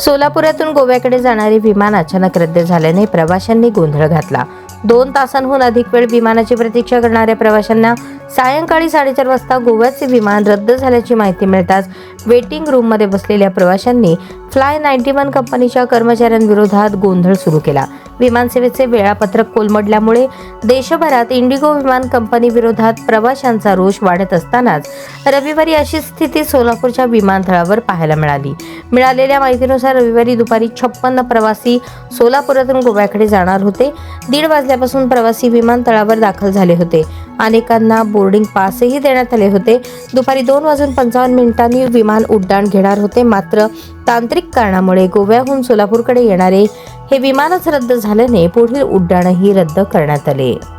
सोलापुरातून गोव्याकडे जाणारे विमान अचानक रद्द झाल्याने प्रवाशांनी गोंधळ घातला. दोन तासांहून अधिक वेळ विमानाची प्रतीक्षा करणाऱ्या प्रवाशांना सायंकाळी साडेचार वाजता गोव्याचे विमान रद्द झाल्याची माहिती मिळताच वेटिंग रूममध्ये बसलेल्या प्रवाशांनी फ्लाय नाईन्टी वन कंपनीच्या कर्मचाऱ्यांविरोधात गोंधळ सुरू केला. विमानसेवेचे वेळापत्रक कोलमडल्यामुळे देशभरात इंडिगो विमान कंपनी विरोधात प्रवाशांचा रोष वाढत असतानाच रविवारी अशी स्थिती सोलापूरच्या विमानतळावर पाहायला मिळाली. मिळालेल्या माहितीनुसार रविवारी दुपारी छप्पन्न प्रवासी सोलापुरातून गोव्याकडे जाणार होते. दीड वाजल्यापासून प्रवासी विमानतळावर दाखल झाले होते. अनेकांना बोर्डिंग पासही देण्यात आले होते. दुपारी दोन वाजून पंचावन्न मिनिटांनी विमान उड्डाण घेणार होते. मात्र तांत्रिक कारणामुळे गोव्याहून सोलापूरकडे येणारे हे विमानच रद्द झाल्याने पुढील उड्डाणही रद्द करण्यात आले.